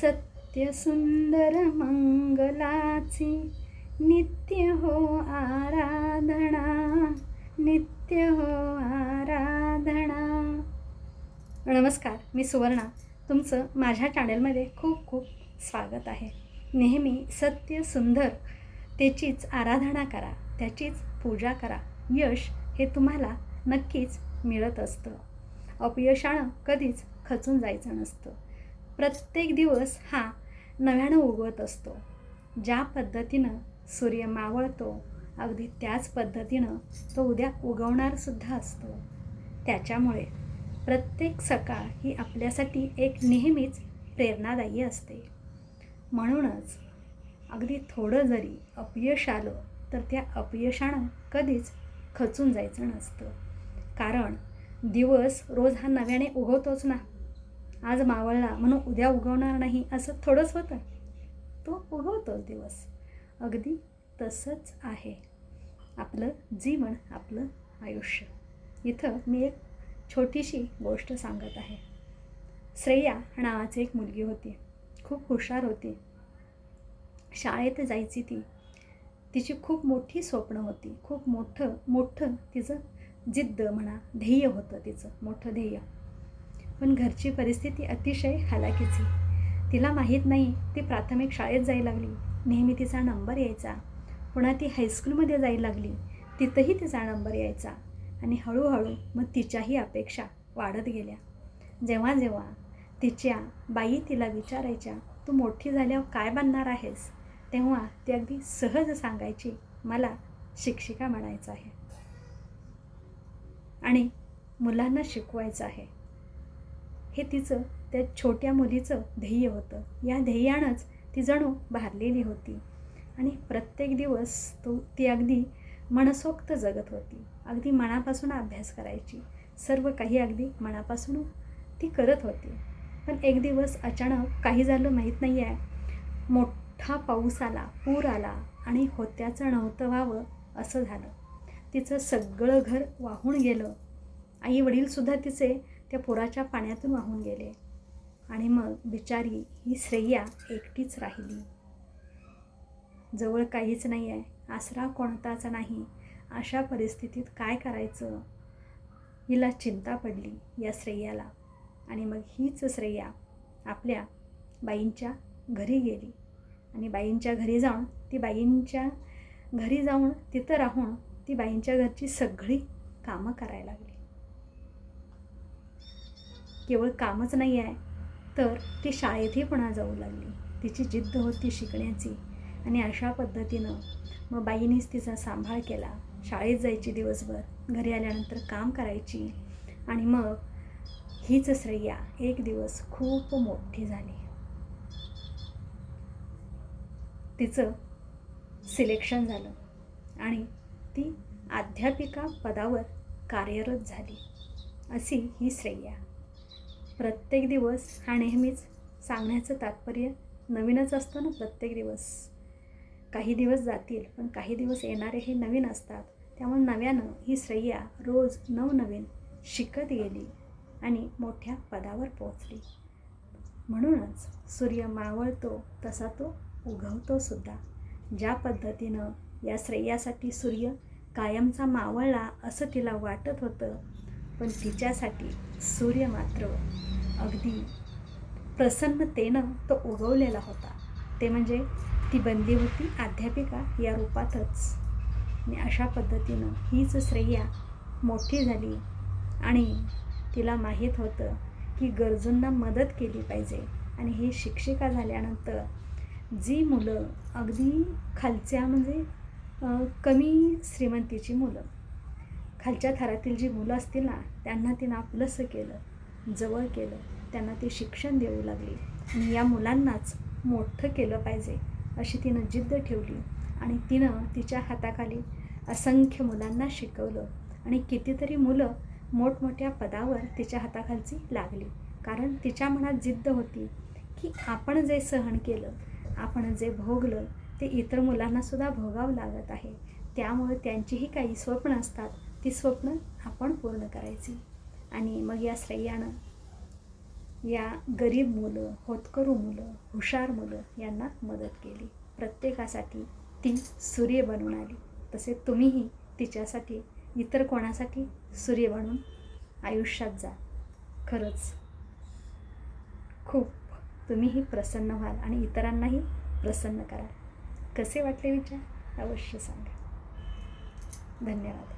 सत्यसुंदर मंगलाची नित्य हो आराधना नित्य हो आराधना. नमस्कार मी सुवर्णा. तुमचं माझ्या चॅनलमध्ये खूप खूप स्वागत आहे. नेहमी सत्य सुंदर त्याचीच आराधना करा त्याचीच पूजा करा. यश हे तुम्हाला नक्कीच मिळत असतं. अपयशानं कधीच खचून जायचं नसतं. प्रत्येक दिवस हा नव्यानं उगवत असतो. ज्या पद्धतीनं सूर्य मावळतो अगदी त्याच पद्धतीनं तो उद्या उगवणारसुद्धा असतो. त्याच्यामुळे प्रत्येक सकाळ ही आपल्यासाठी एक नेहमीच प्रेरणादायी असते. म्हणूनच अगदी थोडं जरी अपयश आलं तर त्या अपयशानं कधीच खचून जायचं नसतं. कारण दिवस रोज हा नव्याने उगवतोच ना. आज मावळला म्हणून उद्या उगवणार नाही असं थोडंच होतं. तो उगवतोच दिवस. अगदी तसंच आहे. आपलं जीवन आपलं आयुष्य. इथं मी एक छोटीशी गोष्ट सांगत आहे. श्रेया नावाची एक मुलगी होती. खूप हुशार होती. शाळेत जायची ती. तिची खूप मोठी स्वप्न होती. खूप मोठं मोठं तिचं जिद्द म्हणा ध्येय होतं तिचं मोठं ध्येय. पण घरची परिस्थिती अतिशय हालाकीची. तिला माहीत नाही ती प्राथमिक शाळेत जायला लागली. नेहमी तिचा नंबर यायचा. पुन्हा ती हायस्कूलमध्ये जायला लागली. तिथंही तिचा नंबर यायचा. आणि हळूहळू मग तिच्याही अपेक्षा वाढत गेल्या. जेव्हा जेव्हा तिच्या बाई तिला विचारायच्या तू मोठी झाल्यावर काय बनणार आहेस? तेव्हा ती अगदी सहज सांगायची मला शिक्षिका म्हणायचं आहे. आणि मुलांना शिकवायचं आहे. हे तिचं त्या छोट्या मुलीचं ध्येय होतं. या ध्येयानंच ती जणू भारलेली होती. आणि प्रत्येक दिवस तो ती अगदी मनसोक्त जगत होती. अगदी मनापासून अभ्यास करायची. सर्व काही अगदी मनापासून ती करत होती. पण एक दिवस अचानक काही झालं माहीत नाही आहे मोठा पाऊस आला पूर आला आणि होत्याचं नव्हतं व्हावं असं झालं. तिचं सगळं घर वाहून गेलं. आई वडीलसुद्धा तिचे त्या पुराच्या पाण्यातून वाहून गेले. आणि मग बिचारी ही श्रेया एकटीच राहिली. जवळ काहीच नाही आहे आसरा कोणताच नाही अशा परिस्थितीत काय करायचं? हिला चिंता पडली या श्रेयाला. आणि मग हीच श्रेया आपल्या बाईंच्या घरी गेली. आणि बाईंच्या घरी जाऊन ती बाईंच्या घरी जाऊन तिथं राहून ती बाईंच्या घरची सगळी कामं करायला लागली. केवळ कामच नाही आहे तर ती शाळेतही पुन्हा जाऊ लागली. तिची जिद्द होती शिकण्याची. आणि अशा पद्धतीनं मग बाईनीच तिचा सांभाळ केला. शाळेत जायची दिवसभर घरी आल्यानंतर काम करायची. आणि मग हीच श्रेया एक दिवस खूप मोठी झाली. तिचं सिलेक्शन झालं आणि ती अध्यापिका पदावर कार्यरत झाली. अशी ही श्रेया. प्रत्येक दिवस हा नेहमीच सांगण्याचं तात्पर्य नवीनच असतं ना प्रत्येक दिवस. काही दिवस जातील पण काही दिवस येणारे हे नवीन असतात. त्यामुळे नव्यानं ही श्रेया रोज नवनवीन शिकत गेली आणि मोठ्या पदावर पोहोचली. म्हणूनच सूर्य मावळतो तसा तो उगवतो सुद्धा. ज्या पद्धतीनं या श्रेयासाठी सूर्य कायमचा मावळला असं तिला वाटत होतं पण तिच्यासाठी सूर्य मात्र अगदी प्रसन्नतेनं तो उगवलेला होता. ते म्हणजे ती बनली होती अध्यापिका या रूपातच. आणि अशा पद्धतीनं हीच श्रेया मोठी झाली. आणि तिला माहीत होतं की गरजूंना मदत केली पाहिजे. आणि ही शिक्षिका झाल्यानंतर जी मुलं अगदी खालच्या म्हणजे कमी श्रीमंतीची मुलं. खालच्या थरातील जी मुलं असतील ना त्यांना तिनं आपलंसं केलं जवळ केलं त्यांना ती शिक्षण देऊ लागली. आणि या मुलांनाच मोठं केलं पाहिजे अशी तिनं जिद्द ठेवली. आणि तिनं तिच्या हाताखाली असंख्य मुलांना शिकवलं. आणि कितीतरी मुलं मोठमोठ्या पदावर तिच्या हाताखालची लागली. कारण तिच्या मनात जिद्द होती की आपण जे सहन केलं आपण जे भोगलं ते इतर मुलांनासुद्धा भोगावं लागत आहे. त्यामुळे त्यांचीही काही स्वप्न असतात. ती स्वप्न आपण पूर्ण करायची. आणि मग या श्रेयानं या गरीब मुलं होतकरू मुलं हुशार मुलं यांना मदत केली. प्रत्येकासाठी ती सूर्य बनून आली. तसे तुम्हीही तिच्यासाठी इतर कोणासाठी सूर्य बनून आयुष्यात जा. खरंच खूप तुम्हीही प्रसन्न व्हाल आणि इतरांनाही प्रसन्न कराल. कसे वाटले विचार? अवश्य सांगा. धन्यवाद.